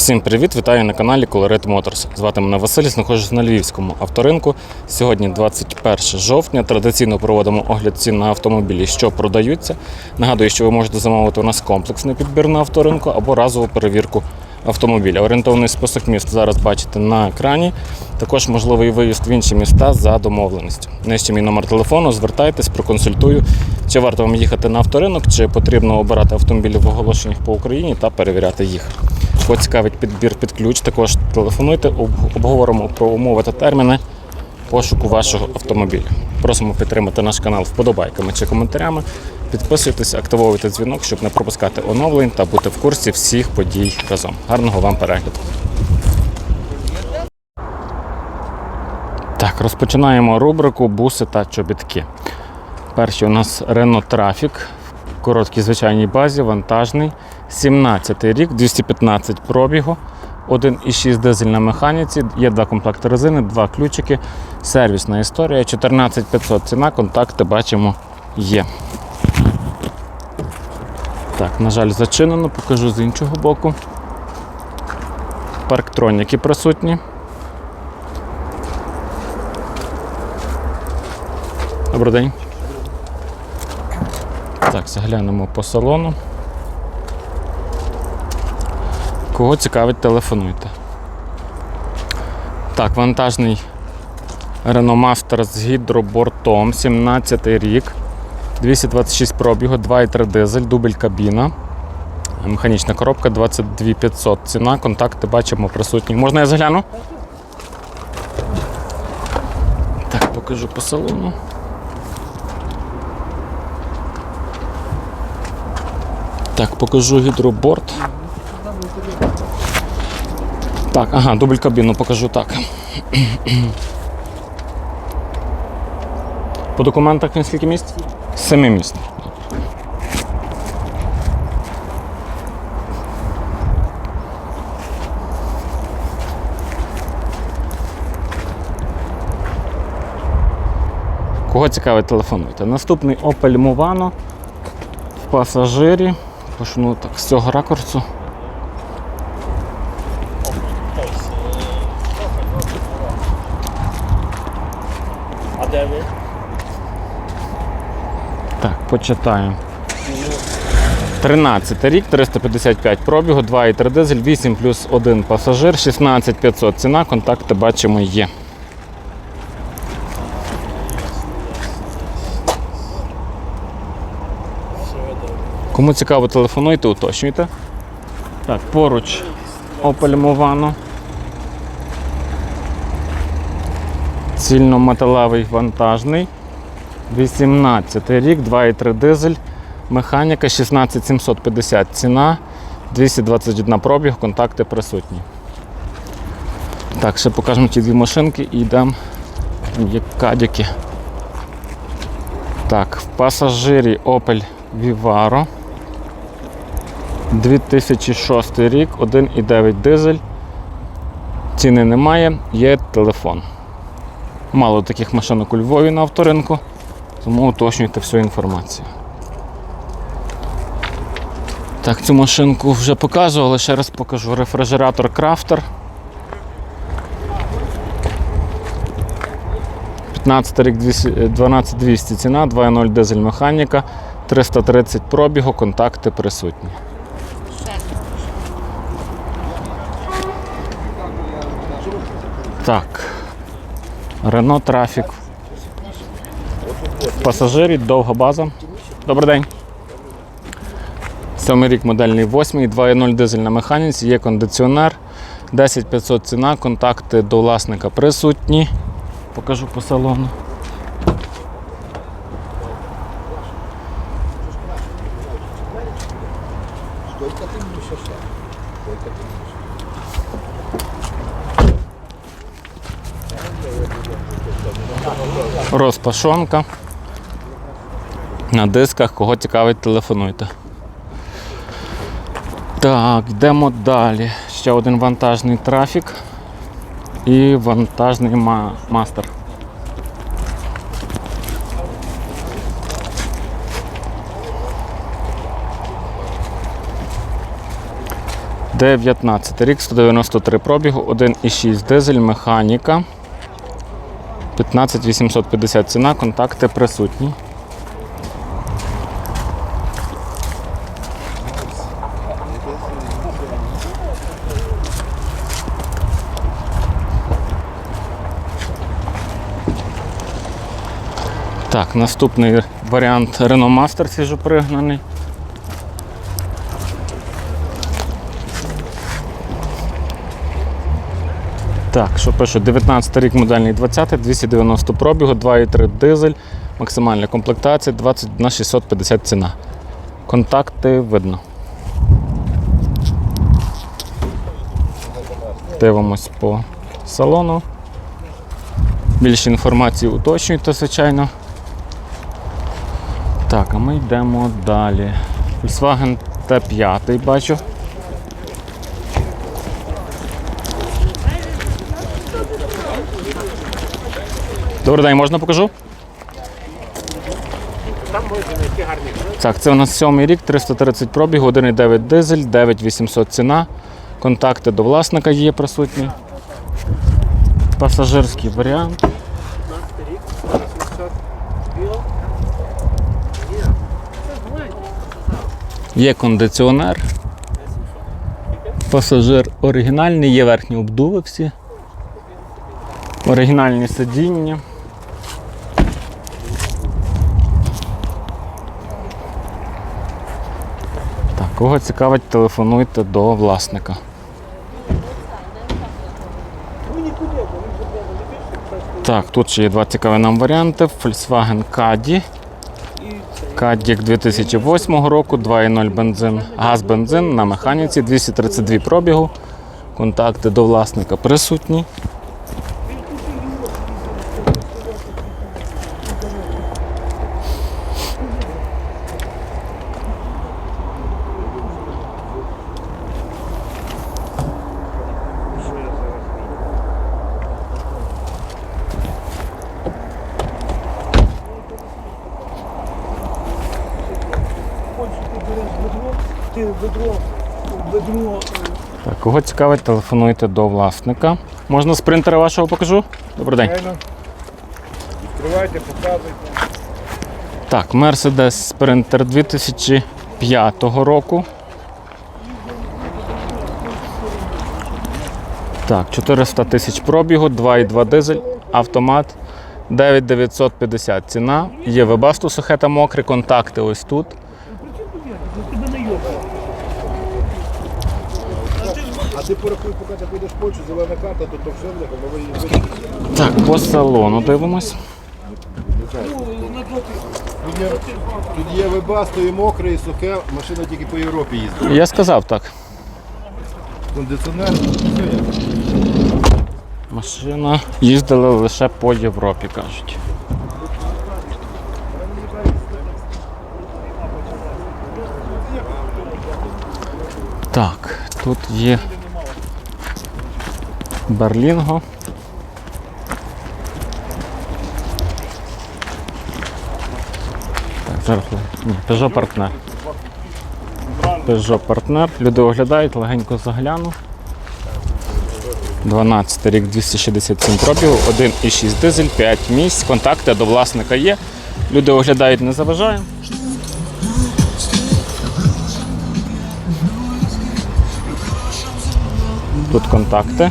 Всім привіт! Вітаю на каналі Colored Motors. Звати мене Василь, знаходжусь на Львівському авторинку. Сьогодні 21 жовтня. Традиційно проводимо огляд цін на автомобілі, що продаються. Нагадую, що ви можете замовити у нас комплексний підбір на авторинку або разову перевірку автомобіля. Орієнтовний список міст зараз бачите на екрані. Також можливий виїзд в інші міста за домовленістю. Нижче мій номер телефону, звертайтесь, проконсультую, чи варто вам їхати на авторинок, чи потрібно обирати автомобілі в оголошеннях по Україні та перевіряти їх. Кого цікавить підбір під ключ, також телефонуйте, обговоримо про умови та терміни пошуку вашого автомобіля. Просимо підтримати наш канал вподобайками чи коментарями. Підписуйтесь, активовуйте дзвінок, щоб не пропускати оновлень та бути в курсі всіх подій разом. Гарного вам перегляду! Так, розпочинаємо рубрику буси та чобітки. Перший у нас Renault Traffic в короткій звичайній базі, вантажний. 17 рік, 215 пробігу, 1,6 дизель на механіці, є два комплекти резини, два ключики, сервісна історія, 14500 ціна, контакти бачимо є. Так, на жаль, зачинено, покажу з іншого боку. Парктроніки присутні. Добрий день. Так, заглянемо по салону. Кого цікавить, телефонуйте. Так, вантажний Renault Master з гідробортом, 17 рік, 226 пробігу, 2,3 дизель, дубль кабіна. Механічна коробка 22 500. Ціна, контакти бачимо присутні. Можна я загляну? Так, покажу по салону. Так, покажу гідроборт. Так, ага, дубль кабіну покажу так. По документах скільки місць? Семи місць. Кого цікавить, телефонуйте. Наступний Opel Movano в пасажирі. Почну так з цього ракурсу. Де? Так, почитаємо. 13 рік, 355 пробігу, 2,3 дизель, 8 плюс 1 пасажир, 16 500 ціна, контакти бачимо є. Кому цікаво, телефонуйте, уточнюйте. Так, поруч Opel Movano. Цільнометалевий вантажний. 18 рік, 2,3 дизель, механіка 16750 ціна, 221 пробіг, контакти присутні. Так, ще покажемо ті дві машинки і йдемо. Є кадіки. Так, в пасажирі Opel Vivaro. 2006 рік, 1,9 дизель. Ціни немає, є телефон. Мало таких машинок у Львові на авторинку, тому уточнюйте всю інформацію. Так, цю машинку вже показували, ще раз покажу. Рефрижератор Крафтер. 15 рік 12200 ціна, 2.0 дизель механіка, 330 пробігу, контакти присутні. Так. Renault трафік. Пасажирі, довга база. Добрий день. Сьомий рік модельний 8, 2.0 дизель на механіці, є кондиціонер. 10500 ціна, контакти до власника присутні. Покажу по салону. Розпашонка. На дисках, кого цікавить, телефонуйте. Так, йдемо далі. Ще один вантажний трафік і вантажний ма- мастер. 19 рік, 193 пробігу, 1,6 дизель, механіка. 15 850 ціна, контакти присутні. Так, наступний варіант Renault Master свіжопригнаний. Так, що пишу? 19 рік модельний 20, 290 пробігу, 2,3 дизель, максимальна комплектація, 20 на 650 ціна. Контакти видно. Дивимось по салону. Більше інформації уточнюйте, звичайно. Так, а ми йдемо далі. Volkswagen T5 бачу. Добрий день, можна покажу? Там можна гарні. Так, це у нас сьомий рік, 330 пробіг, 1,9 дизель, 9800 ціна. Контакти до власника є присутні. Пасажирський варіант. 15 рік, 800 біло. Є кондиціонер. Пасажир оригінальний, є верхні обдуви всі. Оригінальні сидіння. Кого цікавить, телефонуйте до власника. Так, тут ще є два цікаві нам варіанти. Volkswagen Caddy. Кадік 2008 року, 2.0 бензин, газ бензин на механіці, 232 пробігу. Контакти до власника присутні. Ти ведро, ведро, Так, кого цікавить, телефонуйте до власника. Можна з принтера вашого покажу? Добрий день. Відкривайте, показуйте. Так, Mercedes Sprinter 2005 року. Так, 400 тисяч пробігу, 2,2 дизель, автомат, 9950 ціна. Є вебасту сухе та мокре, контакти ось тут. А ти порахуй, поки ти підеш в Польщу, зелена карта, то то все бо ви її вичислите. Так, по салону дивимось. Тут є, тут є вебасто і мокре, і сухе, машина тільки по Європі їздить. Я сказав так. Кондиціонер. Машина їздила лише по Європі, кажуть. Так, тут є Берлінго. Так. Ні, Peugeot партнер. Peugeot партнер. Люди оглядають, легенько загляну. 12 рік 267 пробігу, 1,6 дизель, 5 місць, контакти до власника є. Люди оглядають, не заважає. Тут контакти.